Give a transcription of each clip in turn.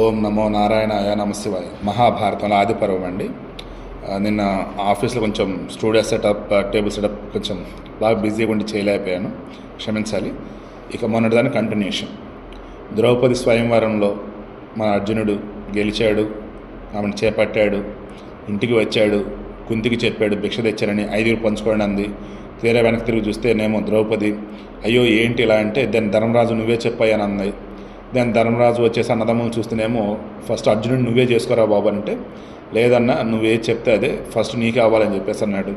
ఓం నమో నారాయణాయ నమ శివాయ. మహాభారతంలో ఆది పర్వం అండి నిన్న ఆఫీస్లో కొంచెం స్టూడియో సెటప్ టేబుల్ సెటప్ కొంచెం బాగా బిజీగా ఉండి చేయలేకపోయాను. క్షమించాలి. ఇక మొన్నటి దాని కంటిన్యూషన్. ద్రౌపది స్వయంవరంలో మన అర్జునుడు గెలిచాడు ఆమెను చేపట్టాడు ఇంటికి వచ్చాడు కుంతికి చెప్పాడు భిక్ష తెచ్చానని ఐదుగురు పంచుకోండి అంది. తీరా వెనక్కి తిరిగి చూస్తేనేమో ద్రౌపది అయ్యో ఏంటి ఇలా అంటే? దాని ధర్మరాజు నువ్వే చెప్పాయని అంది. దాని ధర్మరాజు వచ్చేసి అన్నదమ్ములు చూస్తేనేమో ఫస్ట్ అర్జునుడు నువ్వే చేసుకోరా బాబు అంటే లేదన్నా నువ్వే చెప్తే అదే ఫస్ట్ నీకే అవ్వాలని చెప్పేసి అన్నాడు.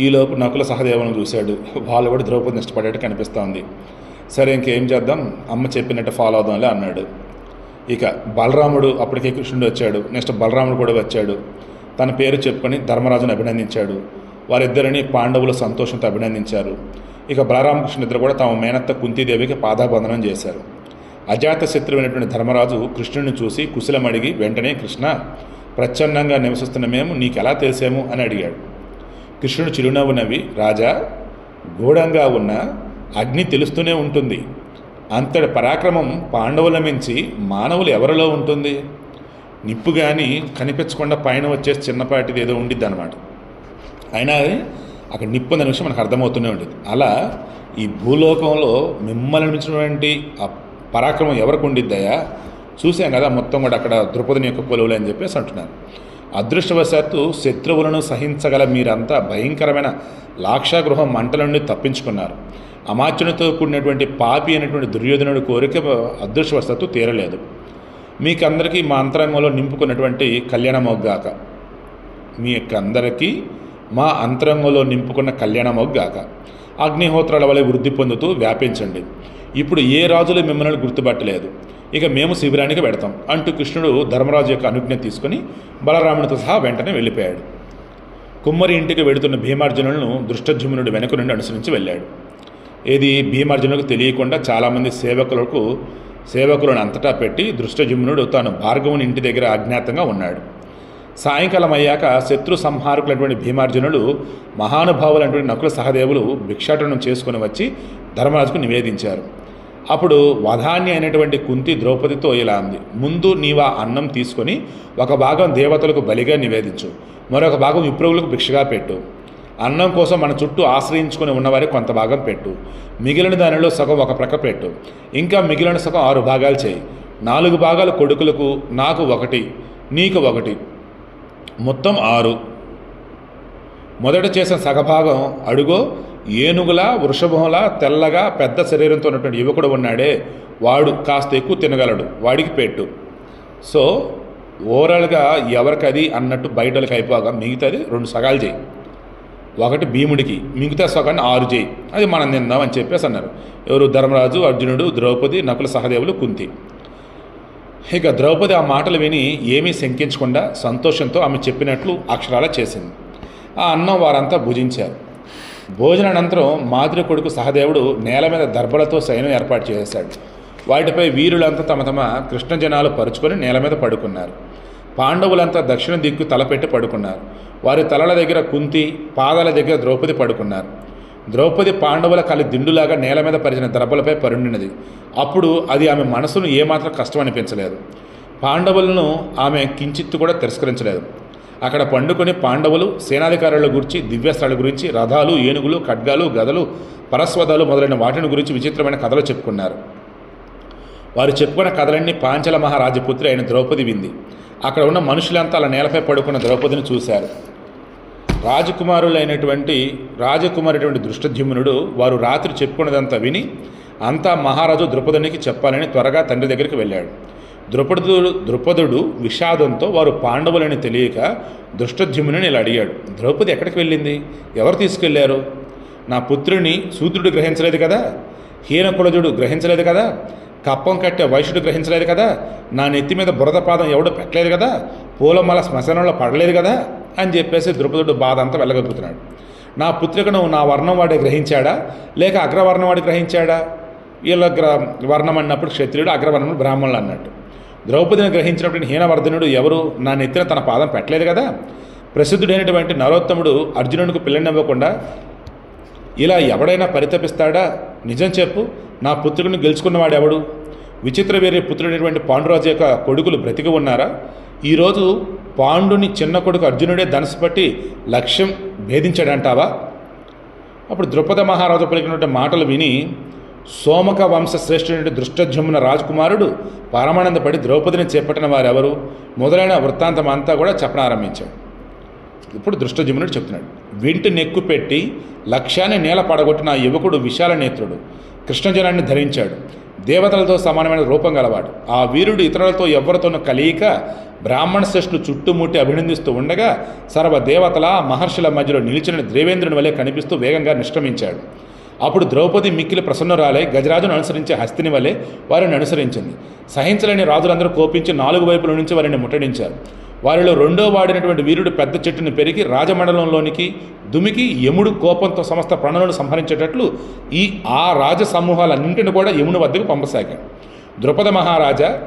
ఈలోపు నకుల సహదేవులను చూశాడు. వాళ్ళు కూడా ద్రౌపదిని ఇష్టపడేట్టు కనిపిస్తూ ఉంది సరే ఇంకేం చేద్దాం? అమ్మ చెప్పినట్టు ఫాలో అవుదాంలే అన్నాడు. ఇక బలరాముడు అప్పటికే కృష్ణుడు వచ్చాడు. నెక్స్ట్ బలరాముడు కూడా వచ్చాడు. తన పేరు చెప్పుకొని ధర్మరాజును అభినందించాడు. వారిద్దరిని పాండవులు సంతోషంతో అభినందించారు. ఇక బలరామకృష్ణుడిద్దరు కూడా తమ మేనత్త కుంతీదేవికి పాదాబంధనం చేశారు. అజాతశత్రువైనటువంటి ధర్మరాజు కృష్ణుడిని చూసి కుశలం అడిగి వెంటనే కృష్ణ ప్రచ్ఛన్నంగా నివసిస్తున్న మేము నీకెలా తెలిసాము? అని అడిగాడు. కృష్ణుడు చిరునవ్వు నవ్వి రాజా గూఢంగా ఉన్న అగ్ని తెలుస్తూనే ఉంటుంది. అంతటి పరాక్రమం పాండవుల మించి మానవులు ఎవరిలో ఉంటుంది? నిప్పు కానీ కనిపించకుండా పైన వచ్చేసి చిన్నపాటిది ఏదో ఉండిద్ది అనమాట అయినా అక్కడ నిప్పు అనే విషయం మనకు అర్థమవుతూనే ఉండేది అలా ఈ భూలోకంలో మిమ్మల్ని మించినటువంటి పరాక్రమం ఎవరికి ఉండిద్దయా చూసాం కదా మొత్తం కూడా అక్కడ ద్రుపదిని యొక్క కొలువులు అని చెప్పేసి అంటున్నారు. అదృష్టవశాత్తు శత్రువులను సహించగల మీరంతా భయంకరమైన లాక్షాగృహం మంటల నుండి తప్పించుకున్నారు. అమాచ్యునితో కూడినటువంటి పాపి అనేటువంటి దుర్యోధనుడి కోరిక అదృష్టవశాత్తు తీరలేదు. మీకందరికీ మా అంతరంగంలో నింపుకున్నటువంటి కళ్యాణమొగ్గాక. మీ యొక్క అందరికీ మా అంతరంగంలో నింపుకున్న కళ్యాణమొగ్గాక. అగ్నిహోత్రాల వలె వృద్ధి పొందుతూ వ్యాపించండి. ఇప్పుడు ఏ రాజులు మిమ్మల్ని గుర్తుపట్టలేదు. ఇక మేము శిబిరానికి పెడతాం అంటూ కృష్ణుడు ధర్మరాజు యొక్క అనుజ్ఞ తీసుకుని బలరామునితో సహా వెంటనే వెళ్ళిపోయాడు. కుమ్మరి ఇంటికి వెళుతున్న భీమార్జునులను దృష్టజుమ్నుడు వెనుక నుండి అనుసరించి వెళ్ళాడు. ఇది భీమార్జునులకు తెలియకుండా చాలామంది సేవకులకు సేవకులను అంతటా పెట్టి దృష్టజుమ్నుడు తాను భార్గవుని ఇంటి దగ్గర అజ్ఞాతంగా ఉన్నాడు. సాయంకాలం అయ్యాక శత్రు సంహారకులైనటువంటి మహానుభావులు మహానుభావులైనటువంటి నకుల సహదేవులు భిక్షాటనం చేసుకుని వచ్చి ధర్మరాజుకు నివేదించారు. అప్పుడు వధాన్య అయినటువంటి కుంతి ద్రౌపదితో ఇలా అంది ముందు నీవా అన్నం తీసుకొని ఒక భాగం దేవతలకు బలిగా నివేదించు మరొక భాగం విప్రవులకు భిక్షగా పెట్టు. అన్నం కోసం మన చుట్టూ ఆశ్రయించుకొని ఉన్నవారికి కొంత భాగం పెట్టు. మిగిలిన దానిలో సగం ఒక ప్రక్క పెట్టు. ఇంకా మిగిలిన సగం ఆరు భాగాలు చేయి. నాలుగు భాగాలు కొడుకులకు నాకు ఒకటి నీకు ఒకటి. మొత్తం ఆరు. మొదట చేసిన సగభాగం అడుగో ఏనుగులా వృషభంలా తెల్లగా పెద్ద శరీరంతో ఉన్నటువంటి యువకుడు ఉన్నాడే. వాడు కాస్త ఎక్కువ తినగలడు. వాడికి పెట్టు. సో ఓవరాల్గా ఎవరికది అన్నట్టు బయటలకు అయిపోగా మిగతాది రెండు సగాలు చేయి. ఒకటి భీముడికి మిగతా సగాన్ని ఆరు చేయి. అది మనం నిందాం అని చెప్పేసి అన్నారు. ఎవరు? ధర్మరాజు అర్జునుడు ద్రౌపది నకుల సహదేవులు కుంతి. ఇక ద్రౌపది ఆ మాటలు విని ఏమీ శంకించకుండా సంతోషంతో ఆమె చెప్పినట్లు అక్షరాల చేసింది. ఆ అన్నం వారంతా భుజించారు. భోజనానంతరం మాధురి కొడుకు సహదేవుడు నేల మీద దర్భలతో సైన్యం ఏర్పాటు చేశాడు. వాటిపై వీరులంతా తమ తమ కృష్ణ జనాలు పరుచుకొని నేల మీద పడుకున్నారు. పాండవులంతా దక్షిణ దిక్కు తలపెట్టి పడుకున్నారు. వారి తలల దగ్గర కుంతి పాదాల దగ్గర ద్రౌపది పడుకున్నారు. ద్రౌపది పాండవుల కలి దిండులాగా నేల మీద పరిచిన దర్భలపై పరుండినది. అప్పుడు అది ఆమె మనసును ఏమాత్రం కష్టం అనిపించలేదు పాండవులను ఆమె కించిత్తు కూడా తిరస్కరించలేదు. అక్కడ పండుకొని పాండవులు సేనాధికారుల గురించి దివ్యాస్త్రాల గురించి రథాలు ఏనుగులు ఖడ్గాలు గదలు పరస్వదాలు మొదలైన వాటిని గురించి విచిత్రమైన కథలు చెప్పుకున్నారు. వారు చెప్పుకున్న కథలన్నీ పాంచల మహారాజపుత్రి అయిన ద్రౌపది వింది. అక్కడ ఉన్న మనుషులంతా అలా నేలపై పడుకున్న ద్రౌపదిని చూశారు. రాజకుమారులైనటువంటి రాజకుమారుడైనటువంటి దృష్టధ్యుమ్నుడు వారు రాత్రి చెప్పుకున్నదంతా విని అంతా మహారాజు ద్రౌపదినికి చెప్పాలని త్వరగా తండ్రి దగ్గరికి వెళ్ళాడు. ద్రుపదుడు ద్రుపదుడు విషాదంతో వారు పాండవులని తెలియక దృష్టద్యుమ్నుని ఇలా అడిగాడు ద్రౌపది ఎక్కడికి వెళ్ళింది? ఎవరు తీసుకెళ్ళారు? నా పుత్రుని శూద్రుడు గ్రహించలేదు కదా? హీనకులజుడు గ్రహించలేదు కదా? కప్పం కట్టే వైశ్యుడు గ్రహించలేదు కదా? నా నెత్తి మీద బురద పాదం ఎవడు పెట్టలేదు కదా? పూలమాల శ్మశానంలో పడలేదు కదా? అని చెప్పేసి ద్రుపదుడు బాధ అంతా వెళ్ళగలుగుతున్నాడు. నా పుత్రికను నా వర్ణం వాడే గ్రహించాడా? లేక అగ్రవర్ణం వాడు గ్రహించాడా? వీళ్ళ గ్ర వర్ణం అన్నప్పుడు క్షత్రియుడు అగ్రవర్ణం బ్రాహ్మణులు అన్నట్టు. ద్రౌపదిని గ్రహించినటువంటి హీనవర్ధనుడు ఎవరు? నా నెత్తిన తన పాదం పెట్టలేదు కదా. ప్రసిద్ధుడైనటువంటి నరోత్తముడు అర్జునుడికి పిల్లనివ్వకుండా ఇలా ఎవడైనా పరితపిస్తాడా? నిజం చెప్పు. నా పుత్రుడిని గెలుచుకున్నవాడెవడు విచిత్ర వీర్య పుత్రుడైనటువంటి పాండురాజు యొక్క కొడుకులు బ్రతికి ఉన్నారా? ఈరోజు పాండుని చిన్న కొడుకు అర్జునుడే ధనసు పట్టి లక్ష్యం భేదించాడంటావా? అప్పుడు ద్రుపద మహారాజు పలికినటువంటి మాటలు విని సోమక వంశ శ్రేష్ఠుడి దృష్టజమున రాజకుమారుడు పరమానందపడి ద్రౌపదిని చేపట్టిన వారెవరు? మొదలైన వృత్తాంతం అంతా కూడా చెప్పనారంభించాడు ఇప్పుడు దృష్టజమునుడు చెప్తున్నాడు. వింటి నెక్కు పెట్టి లక్ష్యాన్ని నేల పడగొట్టిన ఆ యువకుడు విశాల నేత్రుడు కృష్ణజనాన్ని ధరించాడు. దేవతలతో సమానమైన రూపం గలవాడు. ఆ వీరుడు ఇతరులతో ఎవరితోనూ కలియక బ్రాహ్మణ శ్రేష్ఠులు చుట్టుముట్టి అభినందిస్తూ ఉండగా సర్వ దేవతల మహర్షుల మధ్యలో నిలిచిన దేవేంద్రుని వలె కనిపిస్తూ వేగంగా నిష్క్రమించాడు. అప్పుడు ద్రౌపది మిక్కిలి ప్రసన్నరాలై గజరాజును అనుసరించే హస్తిని వలె వారిని అనుసరించింది. సహించలేని రాజులందరూ కోపించి నాలుగు వైపుల నుంచి వారిని ముట్టడించారు. వారిలో రెండో వాడినటువంటి వీరుడు పెద్ద చెట్టును పెరిగి రాజమండలంలోనికి దుమికి యముడు కోపంతో సమస్త ప్రాణులను సంహరించేటట్లు ఈ ఆ రాజ సమూహాలన్నింటిని కూడా యముని వద్దకు పంపసాగాడు ద్రుపద మహారాజా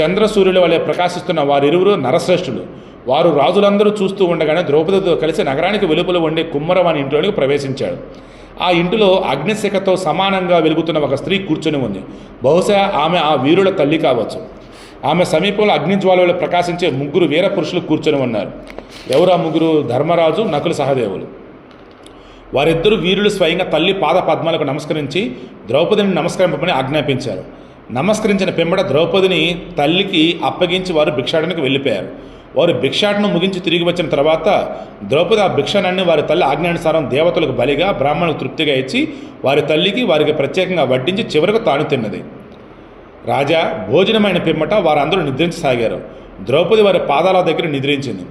చంద్రసూర్యుల వలె ప్రకాశిస్తున్న వారిరువురు నరశ్రేష్ఠులు. వారు రాజులందరూ చూస్తూ ఉండగానే ద్రౌపదితో కలిసి నగరానికి వెలుపల ఉండే కుమ్మరవాని ఇంట్లోనికి ప్రవేశించాడు ఆ ఇంటిలో అగ్నిశిఖతో సమానంగా వెలుగుతున్న ఒక స్త్రీ కూర్చొని ఉంది. బహుశా ఆమె ఆ వీరుల తల్లి కావచ్చు. ఆమె సమీపంలో అగ్నిజ్వాలలో ప్రకాశించే ముగ్గురు వీర పురుషులు కూర్చొని ఉన్నారు. ఎవరు ఆ ముగ్గురు? ధర్మరాజు నకుల సహదేవులు. వారిద్దరు వీరులు స్వయంగా తల్లి పాద పద్మాలకు నమస్కరించి ద్రౌపదిని నమస్కరింపమని ఆజ్ఞాపించారు. నమస్కరించిన పెంబడ ద్రౌపదిని తల్లికి అప్పగించి వారు భిక్షాటనకు వెళ్ళిపోయారు. వారు భిక్షాటను ముగించి తిరిగి వచ్చిన తర్వాత ద్రౌపది ఆ భిక్షానాన్ని వారి తల్లి ఆజ్ఞానుసారం దేవతలకు బలిగా బ్రాహ్మణులకు తృప్తిగా ఇచ్చి వారి తల్లికి వారికి ప్రత్యేకంగా వడ్డించి చివరకు తాను తిన్నది. రాజా భోజనమైన పిమ్మట వారందరూ నిద్రించసాగారు. ద్రౌపది వారి పాదాల దగ్గర నిద్రించింది.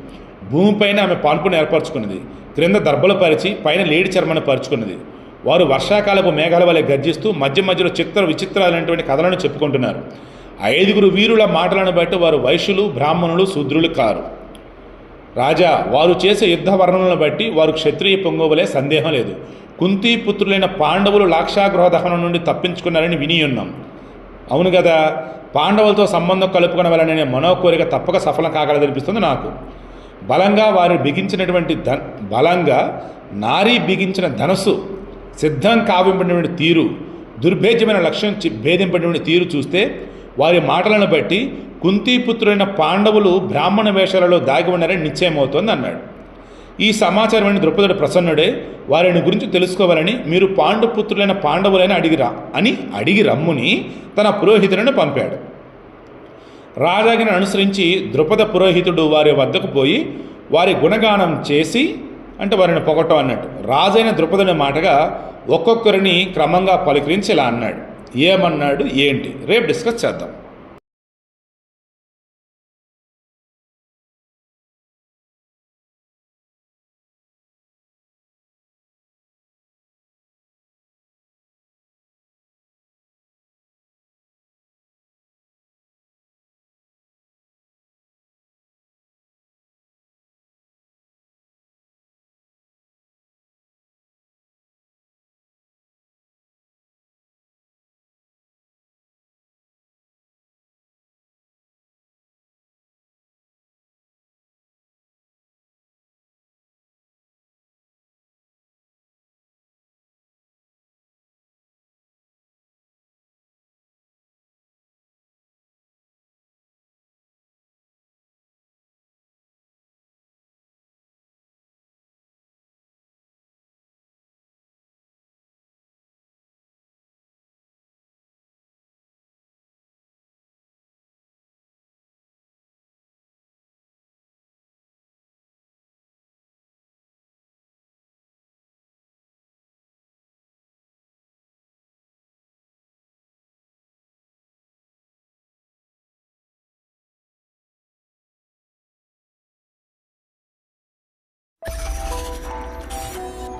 భూమిపైన ఆమె పాన్పును ఏర్పరచుకున్నది. క్రింద దర్భలు పరిచి పైన లేడి చర్మను పరుచుకున్నది. వారు వర్షాకాలపు మేఘాల వలె గర్జిస్తూ మధ్య మధ్యలో చిత్ర విచిత్రాలైనటువంటి కథలను చెప్పుకుంటున్నారు. ఐదుగురు వీరుల మాటలను బట్టి వారు వైశ్యులు బ్రాహ్మణులు శూద్రులు కారు. రాజా వారు చేసే యుద్ధ వర్ణనలను బట్టి వారు క్షత్రియ పొంగోవలే సందేహం లేదు. కుంతీ పుత్రులైన పాండవులు లాక్షాగృహ దహనం నుండి తప్పించుకున్నారని విని ఉన్నాం. అవును కదా పాండవులతో సంబంధం కలుపుకున్న వలననే మనోకోరిక తప్పక సఫలం కాగలదనిపిస్తుంది నాకు. బలంగా వారు బిగించినటువంటి ధన్ బలంగా నారీ బిగించిన ధనస్సు సిద్ధం కావింపడినటువంటి తీరు దుర్భేద్యమైన లక్ష్యం చి- భేదింపడినటువంటి తీరు చూస్తే వారి మాటలను బట్టి కుంతీపుత్రుడైన పాండవులు బ్రాహ్మణ వేషాలలో దాగి ఉన్నారని నిశ్చయమవుతోంది అన్నాడు. ఈ సమాచారమైన ద్రుపదుడు ప్రసన్నుడే వారిని గురించి తెలుసుకోవాలని మీరు పాండుపుత్రులైన పాండవులైన అడిగిరా అని అడిగి రమ్ముని తన పురోహితులను పంపాడు. రాజాగిని అనుసరించి ద్రుపద పురోహితుడు వారి వద్దకు పోయి వారి గుణగానం చేసి అంటే వారిని పొగటం అన్నట్టు. రాజైన ద్రుపదుని మాటగా ఒక్కొక్కరిని క్రమంగా పలుకరించి ఇలా అన్నాడు. ఏమన్నాడు ఏంటి? రేపు డిస్కస్ చేద్దాం.